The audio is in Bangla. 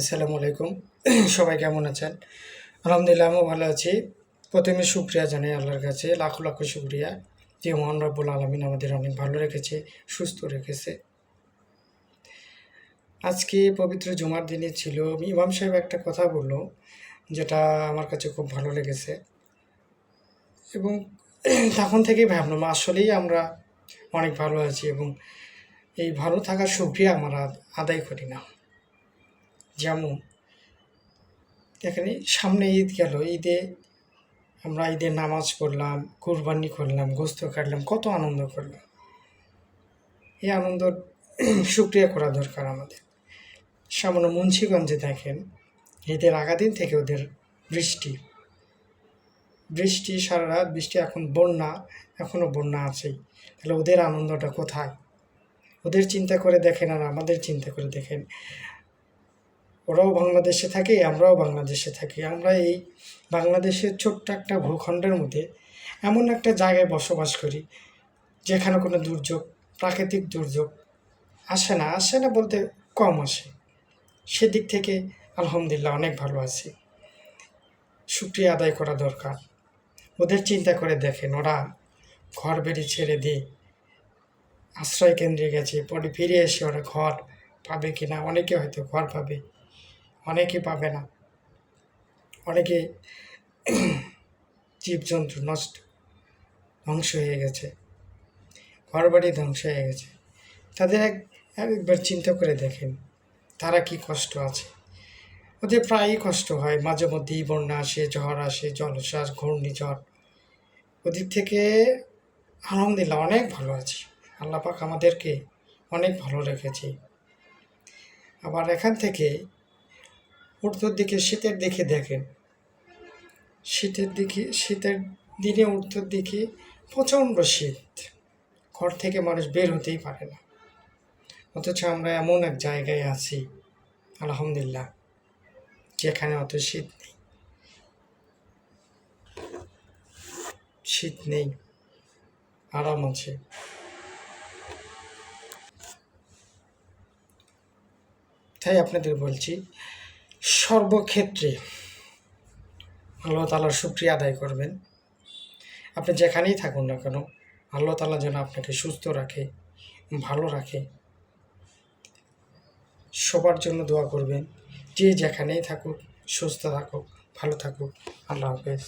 আসসালামু আলাইকুম। সবাই কেমন আছেন? আলহামদুলিল্লাহ, আমিও ভালো আছি। প্রথমে শুক্রিয়া জানাই আল্লাহর কাছে, লাখো লাখো শুক্রিয়া যে মহান রব্বুল আলমিন আমাদের অনেক ভালো রেখেছে, সুস্থ রেখেছে। আজকে পবিত্র জুমার দিনে ছিল ইমাম সাহেব একটা কথা বলল, যেটা আমার কাছে খুব ভালো লেগেছে। এবং তখন থেকেই ভাবলাম, আসলেই আমরা অনেক ভালো আছি এবং এই ভালো থাকার সুক্রিয়া আমরা আদায় করি না। যেমন এখানে সামনে ঈদ গেল, ঈদে আমরা ঈদের নামাজ পড়লাম, কোরবানি করলাম, গোস্ত কাটলাম, কত আনন্দ করলাম। এই আনন্দ সুক্রিয়া করা দরকার আমাদের। সামান্য মুন্সিগঞ্জে দেখেন, ঈদের আগাদিন থেকে ওদের বৃষ্টি। বৃষ্টি, সারা রাত বৃষ্টি, এখন বন্যা এখনও বন্যা আছেই। তাহলে ওদের আনন্দটা কোথায়? ওদের চিন্তা করে দেখেন আর আমাদের চিন্তা করে দেখেন। ওরাও বাংলাদেশে থাকে, আমরাও বাংলাদেশে থাকি। আমরা এই বাংলাদেশের ছোট্ট একটা ভূখণ্ডের মধ্যে এমন একটা জায়গায় বসবাস করি, যেখানে কোনো দুর্যোগ, প্রাকৃতিক দুর্যোগ আসে না। আসে না বলতে কম আসে। সেদিক থেকে আলহামদুলিল্লাহ অনেক ভালো আছি। শুক্রিয়া আদায় করা দরকার। ওদের চিন্তা করে দেখেন, ওরা ঘর বেড়ি ছেড়ে দিয়ে আশ্রয় কেন্দ্রে গেছে, পরে ফিরে এসে ওরা ঘর পাবে কি না অনেকে হয়তো ঘর পাবে। অনেকে পাবে না। অনেকে জীবজন্তু নষ্ট, ধ্বংস হয়ে গেছে। ঘর বাড়ি ধ্বংস হয়ে গেছে। তাদের এক, একবার চিন্তা করে দেখেন, তারা কি কষ্ট আছে? ওদের প্রায়ই কষ্ট হয়, মাঝে মধ্যেই বন্যা আসে, ঝড় আসে জলশ্বাস ঘূর্ণিঝড়। ওদিক থেকে আলহামদুলিল্লাহ অনেক ভালো আছি। আল্লাহ পাক আমাদেরকে অনেক ভালো রেখেছে। আবার এখান থেকে উত্তর দিকে শীতের দিকে দেখেন। শীতের দিকে, শীতের দিনে উত্তর দিকে প্রচণ্ড শীত। ঘর থেকে মানুষ বের হতেই পারে না। অথচ আমরা এমন এক জায়গায় আছি, আলহামদুলিল্লাহ, যেখানে অত শীত নেই। শীত নেই, আরাম আছে। তাই আপনাদের বলছি সর্বক্ষেত্রে আল্লাহ তালার সুক্রিয়া আদায় করবেন। আপনি যেখানেই থাকুন না কেন, আল্লাহ তালা যেন আপনাকে সুস্থ রাখে, ভালো রাখে। সবার জন্য দোয়া করবেন। যে যেখানেই থাকুক, সুস্থ থাকুক, ভালো থাকুক। আল্লাহ হাফেজ।